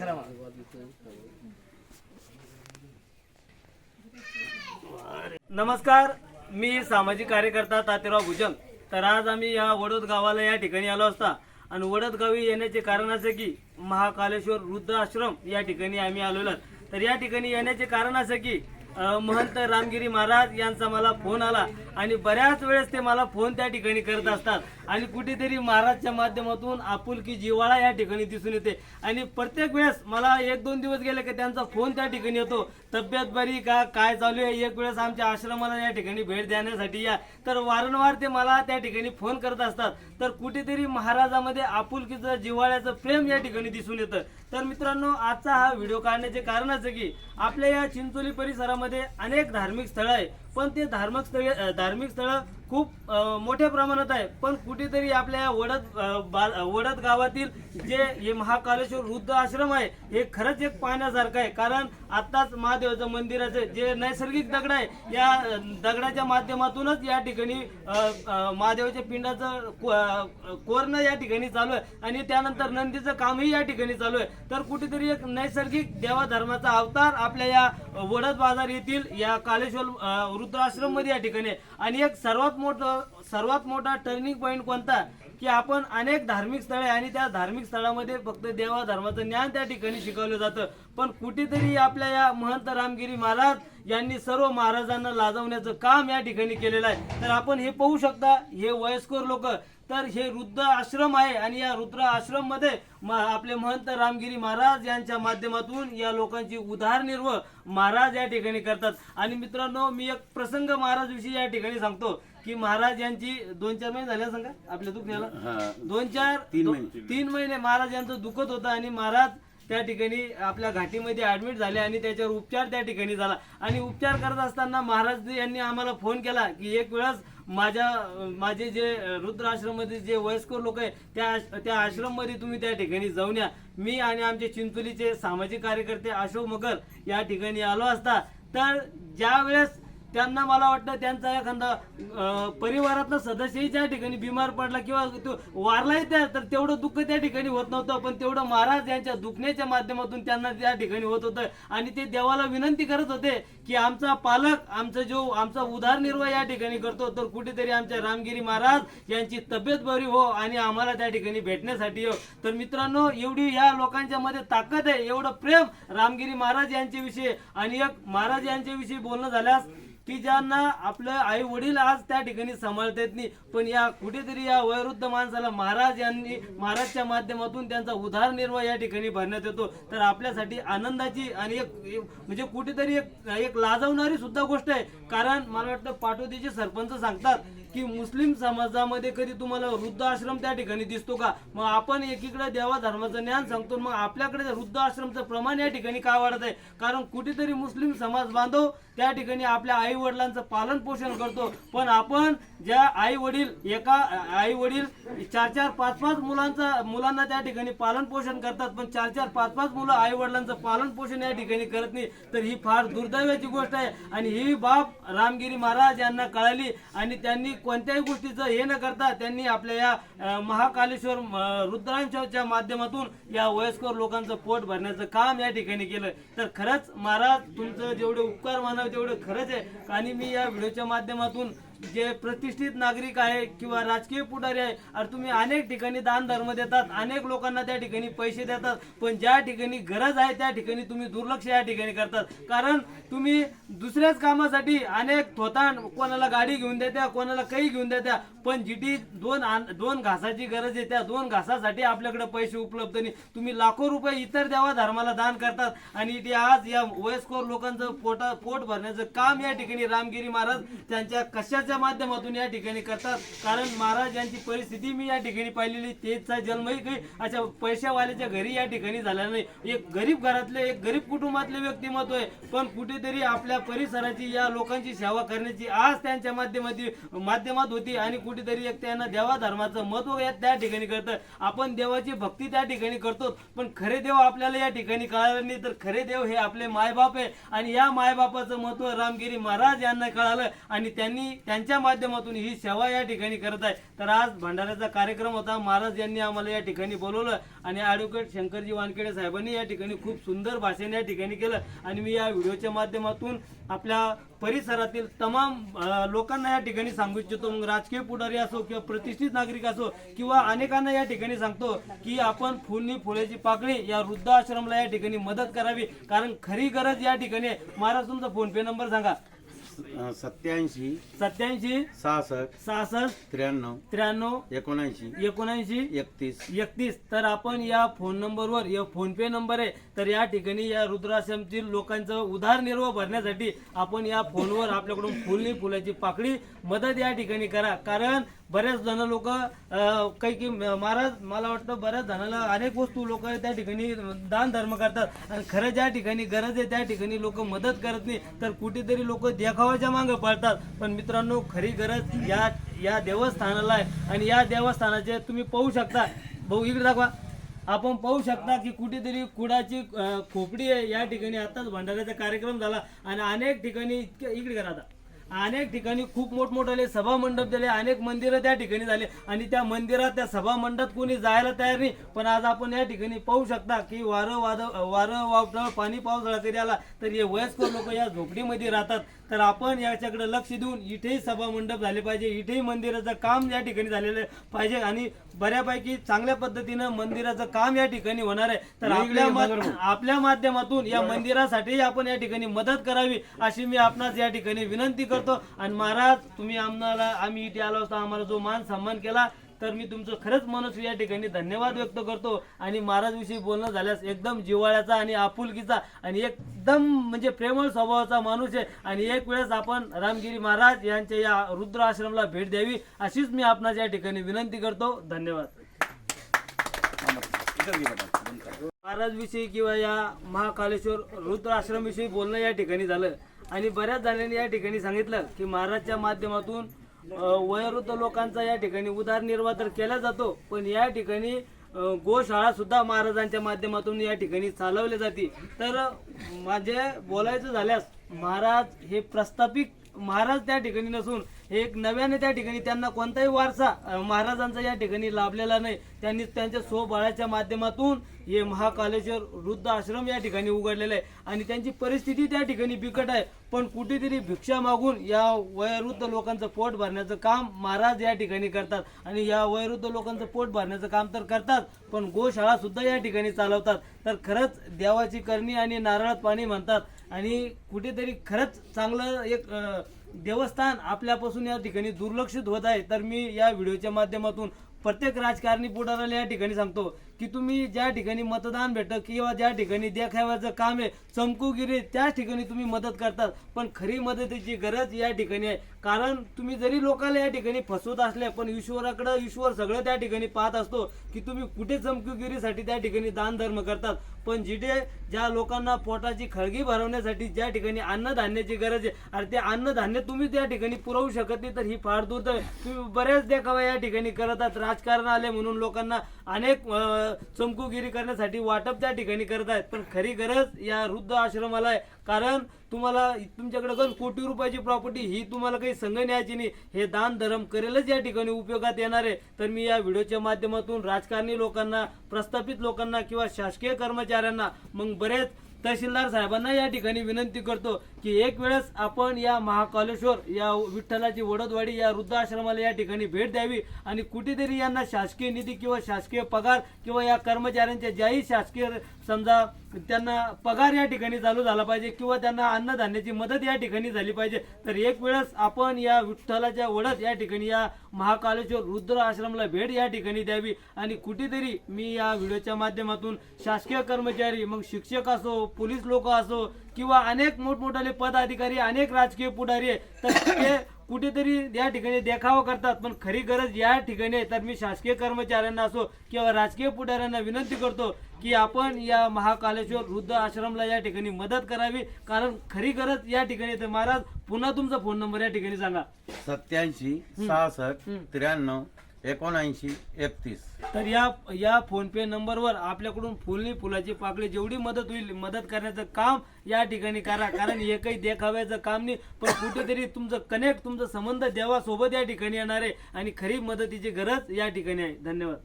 खरा नमस्कार मी सामाजिक कार्यकर्ता तातेराव भुजंग. तर आज आम्ही या वडोद गावाला या ठिकाणी आलो असता. आणि वडद गावी येण्याचे कारण असे की महाकालेश्वर वृद्ध आश्रम या ठिकाणी आम्ही आलेलो तर या ठिकाणी येण्याचे कारण असं की महंत रामगिरी महाराज यांचा मला फोन आला आणि बऱ्याच वेळेस ते मला फोन त्या ठिकाणी करत असतात. आणि कुठेतरी महाराजच्या माध्यमातून आपुलकी जिवाळा या ठिकाणी दिसून येते. आणि प्रत्येक वेळेस मला एक दोन दिवस गेले की त्यांचा फोन त्या ठिकाणी येतो. तब्येत बरी का? काय चालू आहे? एक वेळेस आमच्या आश्रमाला या ठिकाणी भेट देण्यासाठी या. तर वारंवार ते मला त्या ठिकाणी फोन करत असतात. तर कुठेतरी महाराजामध्ये आपुलकीचं जिव्हाळ्याचं प्रेम या ठिकाणी दिसून येतं. तर मित्रांनो आजचा हा व्हिडिओ काढण्याचे कारण असं की आपल्या या चिंचोली परिसरामध्ये अनेक धार्मिक स्थळं आहे. पण ते धार्मिक स्थळे धार्मिक स्थळं खूप मोठ्या प्रमाणात आहे. पण कुठेतरी आपल्या वडद बा- वडद गावातील जे हे महाकालेश्वर वृद्ध आश्रम आहे हे खरंच एक पाहण्यासारखं आहे. कारण आत्ताच महादेवाचं मंदिराचं जे नैसर्गिक दगड आहे या दगडाच्या माध्यमातूनच या ठिकाणी महादेवाच्या पिंडाचं को- कोरणं या ठिकाणी चालू आहे. आणि त्यानंतर नंदीचं कामही या ठिकाणी चालू आहे. तर कुठेतरी एक नैसर्गिक देवाधर्माचा अवतार आपल्या या वडद बाजार येथील या कालेश्वर वृद्धाश्रममध्ये या ठिकाणी आहे. आणि एक सर्वात मोठं सर्वात मोठा टर्निंग पॉईंट कोणता की आपण अनेक धार्मिक स्थळे आणि त्या धार्मिक स्थळामध्ये फक्त देवा धर्माचं ज्ञान त्या ठिकाणी शिकवलं जातं पण कुठेतरी आपल्या या महंत रामगिरी महाराज यांनी सर्व महाराजांना लाजवण्याचं काम या ठिकाणी केलेलं आहे. तर आपण हे पाहू शकता हे वयस्कर लोक तर हे वृद्ध आश्रम आहे आणि या रुद्र आश्रममध्ये आपले महंत रामगिरी महाराज यांच्या माध्यमातून या लोकांची उदारनिर्वाह महाराज या ठिकाणी करतात. आणि मित्रांनो मी एक प्रसंग महाराज विषयी या ठिकाणी सांगतो की महाराज यांची दोन चार महिने झाले सांगा? आपल्या दुखण्याला? दोन चार तीन महिने महाराज यांचं दुखत होतं आणि महाराज त्या ठिकाणी आपल्या घाटीमध्ये ऍडमिट झाले आणि त्याच्यावर उपचार त्या ठिकाणी झाला. आणि उपचार करत असताना महाराज यांनी आम्हाला फोन केला की एक वेळेस माझ्या माझे जे रुद्राश्रममध्ये जे वयस्कर लोक आहे त्या त्या आश्रममध्ये तुम्ही त्या ठिकाणी जाऊन या. मी आणि आमचे चिंचोलीचे सामाजिक कार्यकर्ते अशोक मगर या ठिकाणी आलो असता. तर ज्या वेळेस त्यांना मला वाटतं त्यांचा एखादा परिवारातला सदस्यही त्या ठिकाणी बिमार पडला किंवा तो वारलाही त्या तर तेवढं दुःख त्या ठिकाणी होत नव्हतं पण तेवढं महाराज यांच्या दुखण्याच्या माध्यमातून त्यांना त्या ठिकाणी होत होतं. आणि ते देवाला विनंती करत होते की आमचा पालक आमचा जो आमचा उदारनिर्वाह या ठिकाणी करतो तर कुठेतरी आमच्या रामगिरी महाराज यांची तब्येत बरी हो आणि आम्हाला त्या ठिकाणी भेटण्यासाठी हो. तर मित्रांनो एवढी ह्या लोकांच्या मध्ये ताकद आहे एवढं प्रेम रामगिरी महाराज यांच्याविषयी. आणि एक महाराज यांच्याविषयी बोलणं झाल्यास की ज्यांना आपलं आई वडील आज त्या ठिकाणी सांभाळता येत नाही. पण या कुठेतरी या वयोवृद्ध माणसाला महाराज यांनी महाराजच्या माध्यमातून त्यांचा उदारनिर्वाह या ठिकाणी भरण्यात येतो. तर आपल्यासाठी आनंदाची आणि एक म्हणजे कुठेतरी एक एक लाजवणारी सुद्धा गोष्ट आहे. कारण मला वाटतं पाटोदीचे सरपंच सांगतात की मुस्लिम समाजामध्ये कधी तुम्हाला वृद्ध आश्रम त्या ठिकाणी दिसतो का? मग आपण एकीकडे देवा धर्माचं ज्ञान सांगतो मग आपल्याकडे वृद्ध आश्रमचं प्रमाण या ठिकाणी का वाढत आहे? कारण कुठेतरी मुस्लिम समाज बांधव त्या ठिकाणी आपल्या आई आई वडिलांचं पालन पोषण करतो. पण आपण ज्या आई वडील एका आई वडील चार चार पाच पाच मुलांचा मुलांना त्या ठिकाणी पालन पोषण करतात पण चार चार पाच पाच मुलं आई वडिलांचं पालन पोषण या ठिकाणी करत नाही तर ही फार दुर्दैवाची गोष्ट आहे. आणि ही बाब रामगिरी महाराज यांना कळाली आणि त्यांनी कोणत्याही गोष्टीचं हे न करता त्यांनी आपल्या या महाकालेश्वर अं, रुद्रांच्या माध्यमातून या वयस्कर लोकांचं पोट भरण्याचं काम या ठिकाणी केलं. तर खरंच महाराज तुमचं जेवढे उपकार मानव तेवढं खरंच आहे. आणि मी या व्हिडिओच्या माध्यमातून जे प्रतिष्ठित नागरिक आहे किंवा राजकीय पुढारी आहे आणि तुम्ही अनेक ठिकाणी दान धर्म देतात अनेक लोकांना त्या ठिकाणी पैसे देतात पण ज्या ठिकाणी गरज आहे त्या ठिकाणी तुम्ही दुर्लक्ष या ठिकाणी करतात. कारण तुम्ही दुसऱ्याच कामासाठी अनेक थोतान कोणाला गाडी घेऊन देत्या कोणाला काही घेऊन देत्या पण जिटी दोन दोन घासाची गरज आहे त्या दोन घासासाठी आपल्याकडे पैसे उपलब्ध नाही. तुम्ही लाखो रुपये इतर देवा धर्माला दान करतात आणि इथे आज या वयस्कर लोकांचं पोटा पोट भरण्याचं काम या ठिकाणी रामगिरी महाराज त्यांच्या कशाच्या माध्यमातून या ठिकाणी करतात. कारण महाराज यांची परिस्थिती मी या ठिकाणी पाहिलेली तेचा जन्मही काही अशा पैशावाल्याच्या घरी या ठिकाणी झाला नाही. एक गरीब घरातले एक गरीब कुटुंबातले व्यक्तिमत्व आहे. पण कुठेतरी आपल्या परिसराची या लोकांची सेवा करण्याची आज त्यांच्या माध्यमाती माध्यमात होती आणि कुठेतरी एक त्यांना देवा धर्माचं महत्त्व त्या ठिकाणी करतं आपण देवाची भक्ती त्या ठिकाणी करतो पण खरे देव आपल्याला या ठिकाणी कळालं नाही. तर खरे देव हे आपले मायबाप आहे. आणि या मायबापाचं महत्त्व रामगिरी महाराज यांना कळालं आणि त्यांनी त्यांच्या माध्यमातून ही सेवा या ठिकाणी करत आहे. तर आज भंडाऱ्याचा कार्यक्रम होता. महाराज यांनी आम्हाला या ठिकाणी बोलवलं आणि ॲडव्होकेट शंकरजी वानखेडे साहेबांनी या ठिकाणी खूप सुंदर भाषण या ठिकाणी केलं. आणि मी या व्हिडिओच्या माध्यमातून आपल्या परिसरातील तमाम लोकांना या ठिकाणी सांगू इच्छितो. मग राजकीय पुढारी असो किंवा प्रतिष्ठित नागरिक असो किंवा अनेकांना या ठिकाणी सांगतो की आपण फुलनी फुलाची पाकळी या वृद्धाश्रमला या ठिकाणी मदत करावी. कारण खरी गरज या ठिकाणी महाराज तुमचा फोन पे नंबर सांगा. सत्याऐंशी सत्याऐंशी सहासष्ट सहासष्ट त्र्याण्णव त्र्याण्णव एकोणऐंशी एकोणऐंशी एकतीस. एकतीस. तर आपण या फोन नंबरवर या फोन पे नंबर आहे तर या ठिकाणी या रुद्राश्रमतील लोकांचं उदारनिर्वाह भरण्यासाठी आपण या फोनवर आपल्याकडून फुलनी फुलाची पाकळी मदत या ठिकाणी करा. कारण बरेच जण लोक काही की महाराज मला वाटतं बऱ्याच जणाला अनेक वस्तू लोक त्या ठिकाणी दान धर्म करतात. आणि खरं ज्या ठिकाणी गरज आहे त्या ठिकाणी लोक मदत करत नाही तर कुठेतरी लोक देखावाच्या मागे पळतात. पण मित्रांनो खरी गरज या या देवस्थानाला आहे. आणि या देवस्थानाचे तुम्ही पाहू शकता. भाऊ इकडे दाखवा. आपण पाहू शकता की कुठेतरी कुडाची खोपडी आहे. या ठिकाणी आताच भंडाऱ्याचा कार्यक्रम झाला. आणि अनेक ठिकाणी इतक्या इकडे करा आता. अनेक ठिकाणी खूप मोठमोठाले सभा मंडप झाले अनेक मंदिरं त्या ठिकाणी झाले. आणि त्या मंदिरात त्या सभा मंडप कोणी जायला तयार नाही. पण आज आपण या ठिकाणी पाहू शकता की वारं वाद वारं वावटळ पाणी पावसाळा कधी आला तर हे वयस्कर लोक या झोपडीमध्ये राहतात. तर आपण याच्याकडे लक्ष देऊन इथेही सभा मंडप झाले पाहिजे इथेही मंदिराचं काम या ठिकाणी झालेलं पाहिजे आणि बऱ्यापैकी चांगल्या पद्धतीनं मंदिराचं काम या ठिकाणी होणार आहे. तर आपल्या आपल्या माध्यमातून या मंदिरासाठी आपण या ठिकाणी मदत करावी अशी मी आपणास या ठिकाणी विनंती करतो. आणि महाराज तुम्ही आम्हाला आम्ही इथे आलो असता आम्हाला जो मान सन्मान केला तर मी तुमचं खरंच मनस्वी या ठिकाणी धन्यवाद व्यक्त करतो. आणि महाराजविषयी बोलणं झाल्यास एकदम जिव्हाळ्याचा आणि आपुलकीचा आणि एकदम म्हणजे प्रेमळ स्वभावाचा माणूस आहे. आणि एक वेळेस आपण रामगिरी महाराज यांच्या या रुद्र आश्रमला भेट द्यावी अशीच मी आपणास या ठिकाणी विनंती करतो. धन्यवाद. महाराज विषयी किंवा या महाकालेश्वर रुद्र आश्रम विषयी बोलणं या ठिकाणी झालं. आणि बऱ्याच जणांनी या ठिकाणी सांगितलं की महाराजच्या माध्यमातून वयोवृद्ध लोकांचा या ठिकाणी उदारनिर्वाह तर केला जातो पण या ठिकाणी गोशाळा सुद्धा महाराजांच्या माध्यमातून या ठिकाणी चालवली जाते. तर माझे बोलायचं झाल्यास महाराज हे प्रस्थापित महाराज त्या ठिकाणी नसून एक नव्याने त्या ठिकाणी त्यांना कोणताही वारसा महाराजांचा या ठिकाणी लाभलेला नाही. त्यांनी त्यांच्या स्वबळाच्या माध्यमातून हे महाकालेश्वर वृद्ध आश्रम या ठिकाणी उघडलेलं आहे. आणि त्यांची परिस्थिती त्या ठिकाणी बिकट आहे. पण कुठेतरी भिक्षा मागून या वयोवृद्ध लोकांचं पोट भरण्याचं काम महाराज या ठिकाणी करतात. आणि या वयोवृद्ध लोकांचं पोट भरण्याचं काम तर करतात पण गोशाळा सुद्धा या ठिकाणी चालवतात. तर खरंच देवाची करणी आणि नारळात पाणी म्हणतात. आणि कुठेतरी खरंच चांगलं एक देवस्थान आपल्यापासून या ठिकाणी दुर्लक्षित होत आहे तर मी या व्हिडिओच्या माध्यमातून प्रत्येक राजकारणी पुढाऱ्याला या ठिकाणी सांगतो. की तुम्ही ज्या ठिकाणी मतदान भेटतं किंवा ज्या ठिकाणी देखाव्याचं काम आहे चमकूगिरी त्याच ठिकाणी तुम्ही मदत करतात. पण खरी मदतीची गरज या ठिकाणी आहे. कारण तुम्ही जरी लोकांना या ठिकाणी फसवत असले पण ईश्वराकडं ईश्वर सगळं त्या ठिकाणी पाहत असतो की तुम्ही कुठे चमकूगिरीसाठी त्या ठिकाणी दानधर्म करतात. पण जिथे ज्या लोकांना पोटाची खळगी भरवण्यासाठी ज्या ठिकाणी अन्नधान्याची गरज आहे अरे ते अन्नधान्य तुम्ही त्या ठिकाणी पुरवू शकत नाही तर ही फार दूर तुम्ही बऱ्याच देखावा या ठिकाणी करत आहात राजकारण आले म्हणून लोकांना अनेक चमकुगिरी करण्यासाठी वाटप त्या ठिकाणी करत आहेत. पण खरी गरज या वृद्ध आश्रमाला आहे. कारण तुम्हाला तुमच्याकडे गण कोटी रुपयाची प्रॉपर्टी ही तुम्हाला काही संघ न्यायची नाही. हे दान धर्म करेलच या ठिकाणी उपयोगात येणार आहे. तर मी या व्हिडिओच्या माध्यमातून राजकारणी लोकांना प्रस्थापित लोकांना किंवा शासकीय कर्मचाऱ्यांना मग बरेच तहसीलदार साहेबांना या ठिकाणी विनंती करतो की एक वेळेस आपण या महाकालेश्वर या विठ्ठलाची वडदवाडी या वृद्धाश्रमाला या ठिकाणी भेट द्यावी आणि कुठेतरी यांना शासकीय निधी किंवा शासकीय पगार किंवा या कर्मचाऱ्यांच्या ज्याही शासकीय समजा त्यांना पगार या ठिकाणी चालू झाला पाहिजे किंवा त्यांना अन्नधान्याची मदत या ठिकाणी झाली पाहिजे तर एक वेळेस आपण या विठ्ठलाच्या वडत या ठिकाणी या महाकालेश्वर रुद्र आश्रमला भेट या ठिकाणी द्यावी आणि कुठेतरी मी या व्हिडिओच्या माध्यमातून शासकीय कर्मचारी मग शिक्षक असो पोलीस लोक असो किंवा अनेक मोठमोठाले पदाधिकारी अनेक राजकीय पुढारी आहे तर ते कुठेतरी या ठिकाणी देखावा करतात पण खरी गरज या ठिकाणी आहे तर मी शासकीय कर्मचाऱ्यांना असो किंवा राजकीय पुढाऱ्यांना विनंती करतो की आपण या महाकालेश्वर वृद्ध आश्रमला या ठिकाणी मदत करावी कारण खरी गरज या ठिकाणी. तर महाराज पुन्हा तुमचा फोन नंबर या ठिकाणी सांगा सत्याऐंशी सहासष्ट. त्र्याण्णव एकोणऐंशी एकतीस. तर या या फोनपे नंबरवर आपल्याकडून फुलनी फुलाची पाकळी जेवढी मदत होईल मदत करण्याचं काम या ठिकाणी करा. कारण एकही देखाव्याचं काम नाही पण कुठेतरी तुमचं कनेक्ट तुमचा संबंध देवासोबत या ठिकाणी येणार आहे. आणि खरी मदतीची गरज या ठिकाणी आहे. धन्यवाद.